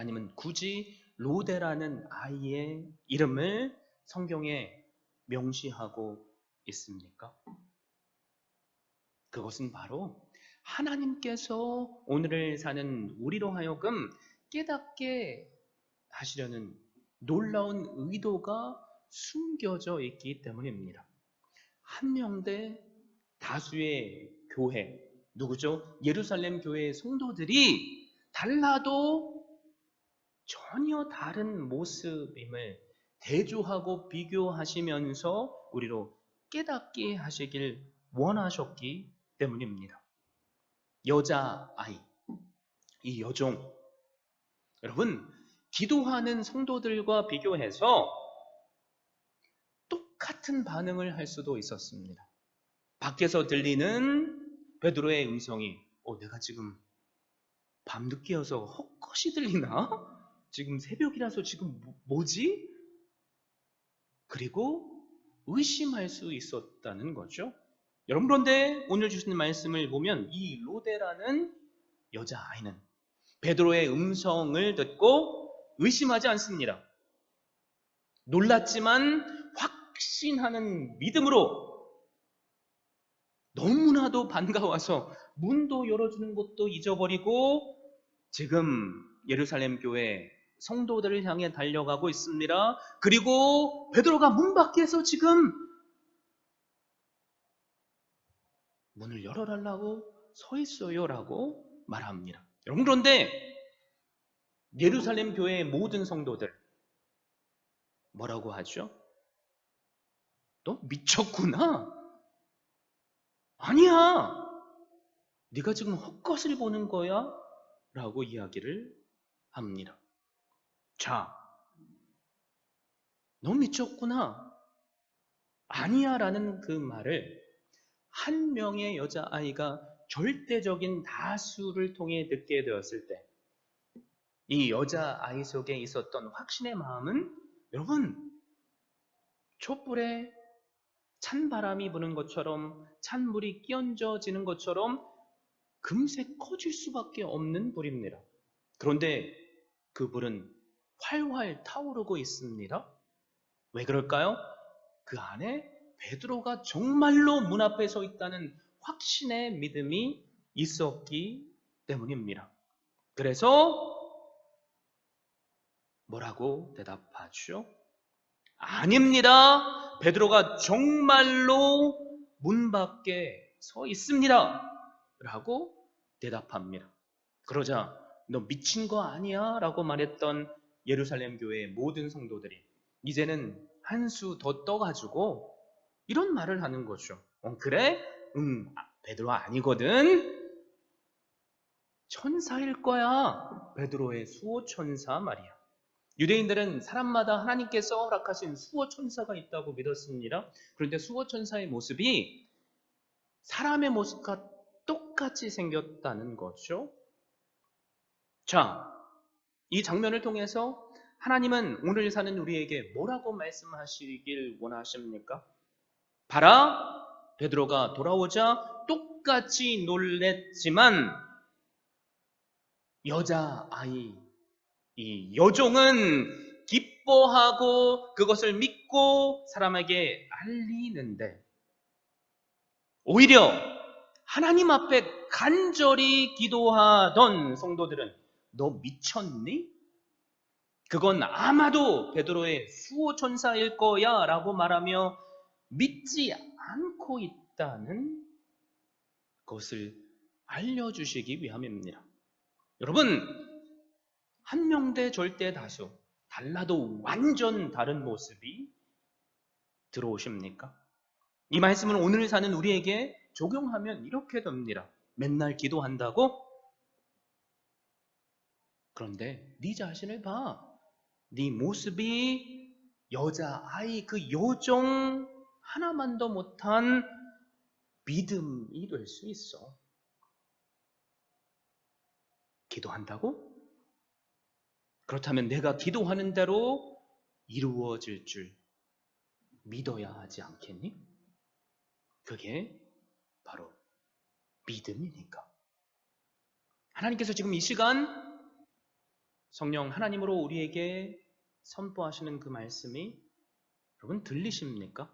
하나님은 굳이 로데라는 아이의 이름을 성경에 명시하고 있습니까? 그것은 바로 하나님께서 오늘을 사는 우리로 하여금 깨닫게 하시려는 놀라운 의도가 숨겨져 있기 때문입니다. 한 명 대 다수의 교회, 누구죠? 예루살렘 교회의 성도들이 달라도 전혀 다른 모습임을 대조하고 비교하시면서 우리로 깨닫게 하시길 원하셨기 때문입니다. 여자 아이, 이 여종. 여러분, 기도하는 성도들과 비교해서 똑같은 반응을 할 수도 있었습니다. 밖에서 들리는 베드로의 음성이 어, 내가 지금 밤늦게여서 헛것이 들리나? 지금 새벽이라서 지금 뭐- 뭐지? 그리고 의심할 수 있었다는 거죠. 여러분 그런데 오늘 주신 말씀을 보면 이 로데라는 여자 아이는 베드로의 음성을 듣고 의심하지 않습니다. 놀랐지만 확신하는 믿음으로 너무나도 반가워서 문도 열어주는 것도 잊어버리고 지금 예루살렘 교회 성도들을 향해 달려가고 있습니다. 그리고 베드로가 문 밖에서 지금 문을 열어달라고 서 있어요라고 말합니다. 여러분 그런데 예루살렘 교회의 모든 성도들 뭐라고 하죠? 너 미쳤구나. 아니야. 네가 지금 헛것을 보는 거야? 라고 이야기를 합니다. 자, 너 미쳤구나. 아니야 라는 그 말을 한 명의 여자아이가 절대적인 다수를 통해 듣게 되었을 때, 이 여자아이 속에 있었던 확신의 마음은 여러분, 촛불에 찬 바람이 부는 것처럼 찬 물이 끼얹어지는 것처럼 금세 커질 수밖에 없는 불입니다. 그런데 그 불은 활활 타오르고 있습니다. 왜 그럴까요? 그 안에 베드로가 정말로 문 앞에 서 있다는 확신의 믿음이 있었기 때문입니다. 그래서 뭐라고 대답하죠? 아닙니다. 베드로가 정말로 문 밖에 서 있습니다. 라고 대답합니다. 그러자 너 미친 거 아니야? 라고 말했던 예루살렘 교회의 모든 성도들이 이제는 한 수 더 떠가지고 이런 말을 하는 거죠. 어, 그래? 응, 아, 베드로 아니거든. 천사일 거야. 베드로의 수호 천사 말이야. 유대인들은 사람마다 하나님께서 허락하신 수호 천사가 있다고 믿었습니다. 그런데 수호 천사의 모습이 사람의 모습과 똑같이 생겼다는 거죠. 자, 이 장면을 통해서 하나님은 오늘 사는 우리에게 뭐라고 말씀하시길 원하십니까? 봐라, 베드로가 돌아오자 똑같이 놀랬지만 여자 아이 이 여종은 기뻐하고 그것을 믿고 사람에게 알리는데 오히려 하나님 앞에 간절히 기도하던 성도들은 너 미쳤니? 그건 아마도 베드로의 수호 천사일 거야라고 말하며 믿지 않고 있다는 것을 알려 주시기 위함입니다. 여러분, 한 명 대 절대 다수, 달라도 완전 다른 모습이 들어오십니까? 이 말씀을 오늘 사는 우리에게 적용하면 이렇게 됩니다. 맨날 기도한다고? 그런데 네 자신을 봐. 네 모습이 여자 아이 그 여종 하나만도 못한 믿음이 될 수 있어. 기도한다고? 그렇다면 내가 기도하는 대로 이루어질 줄 믿어야 하지 않겠니? 그게 바로 믿음이니까. 하나님께서 지금 이 시간 성령 하나님으로 우리에게 선포하시는 그 말씀이 여러분 들리십니까?